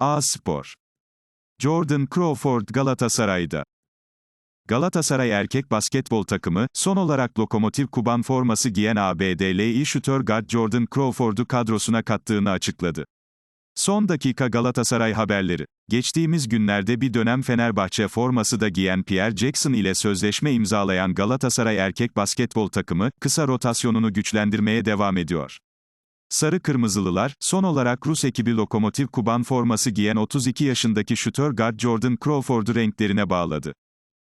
A Spor. Jordan Crawford Galatasaray'da. Galatasaray erkek basketbol takımı, son olarak Lokomotiv Kuban forması giyen ABD'li guard Jordan Crawford'u kadrosuna kattığını açıkladı. Son dakika Galatasaray haberleri. Geçtiğimiz günlerde bir dönem Fenerbahçe forması da giyen Pierre Jackson ile sözleşme imzalayan Galatasaray erkek basketbol takımı, kısa rotasyonunu güçlendirmeye devam ediyor. Sarı Kırmızılılar, son olarak Rus ekibi Lokomotiv Kuban forması giyen 32 yaşındaki şutör guard Jordan Crawford'u renklerine bağladı.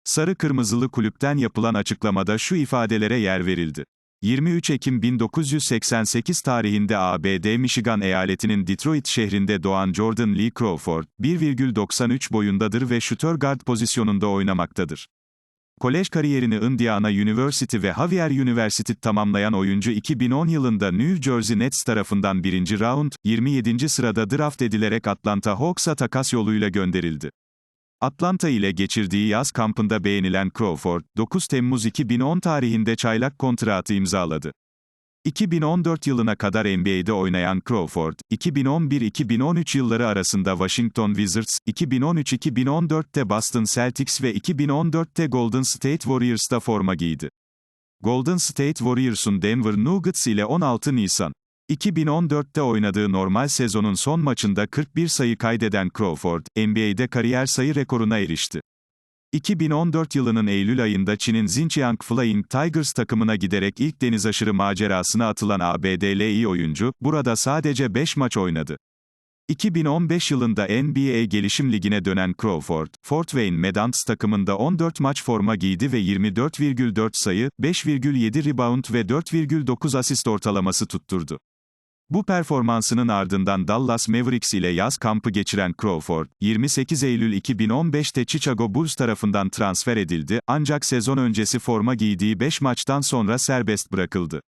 Sarı Kırmızılı kulüpten yapılan açıklamada şu ifadelere yer verildi. 23 Ekim 1988 tarihinde ABD Michigan eyaletinin Detroit şehrinde doğan Jordan Lee Crawford, 1,93 boyundadır ve şutör guard pozisyonunda oynamaktadır. Kolej kariyerini Indiana University ve Xavier University tamamlayan oyuncu 2010 yılında New Jersey Nets tarafından 1. round, 27. sırada draft edilerek Atlanta Hawks'a takas yoluyla gönderildi. Atlanta ile geçirdiği yaz kampında beğenilen Crawford, 9 Temmuz 2010 tarihinde çaylak kontratı imzaladı. 2014 yılına kadar NBA'de oynayan Crawford, 2011-2013 yılları arasında Washington Wizards, 2013-2014'te Boston Celtics ve 2014'te Golden State Warriors'ta forma giydi. Golden State Warriors'un Denver Nuggets ile 16 Nisan 2014'te oynadığı normal sezonun son maçında 41 sayı kaydeden Crawford, NBA'de kariyer sayı rekoruna erişti. 2014 yılının Eylül ayında Çin'in Xinjiang Flying Tigers takımına giderek ilk deniz aşırı macerasına atılan ABD'li oyuncu, burada sadece 5 maç oynadı. 2015 yılında NBA Gelişim Ligi'ne dönen Crawford, Fort Wayne Medants takımında 14 maç forma giydi ve 24,4 sayı, 5,7 rebound ve 4,9 asist ortalaması tutturdu. Bu performansının ardından Dallas Mavericks ile yaz kampı geçiren Crawford, 28 Eylül 2015'te Chicago Bulls tarafından transfer edildi, ancak sezon öncesi forma giydiği 5 maçtan sonra serbest bırakıldı.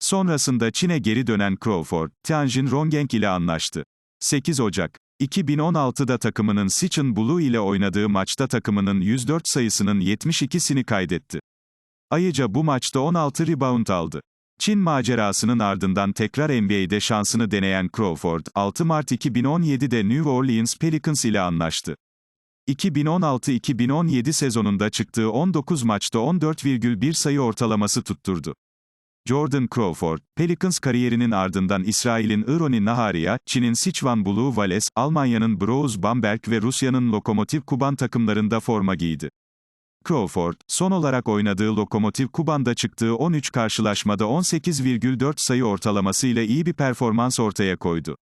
Sonrasında Çin'e geri dönen Crawford, Tianjin Rongeng ile anlaştı. 8 Ocak 2016'da takımının Sichuan Blue ile oynadığı maçta takımının 104 sayısının 72'sini kaydetti. Ayrıca bu maçta 16 rebound aldı. Çin macerasının ardından tekrar NBA'de şansını deneyen Crawford, 6 Mart 2017'de New Orleans Pelicans ile anlaştı. 2016-2017 sezonunda çıktığı 19 maçta 14,1 sayı ortalaması tutturdu. Jordan Crawford, Pelicans kariyerinin ardından İsrail'in Ironi Nahariya, Çin'in Sichuan Blue Vales, Almanya'nın Brose Bamberg ve Rusya'nın Lokomotiv Kuban takımlarında forma giydi. Crawford, son olarak oynadığı Lokomotiv Kuban'da çıktığı 13 karşılaşmada 18,4 sayı ortalamasıyla iyi bir performans ortaya koydu.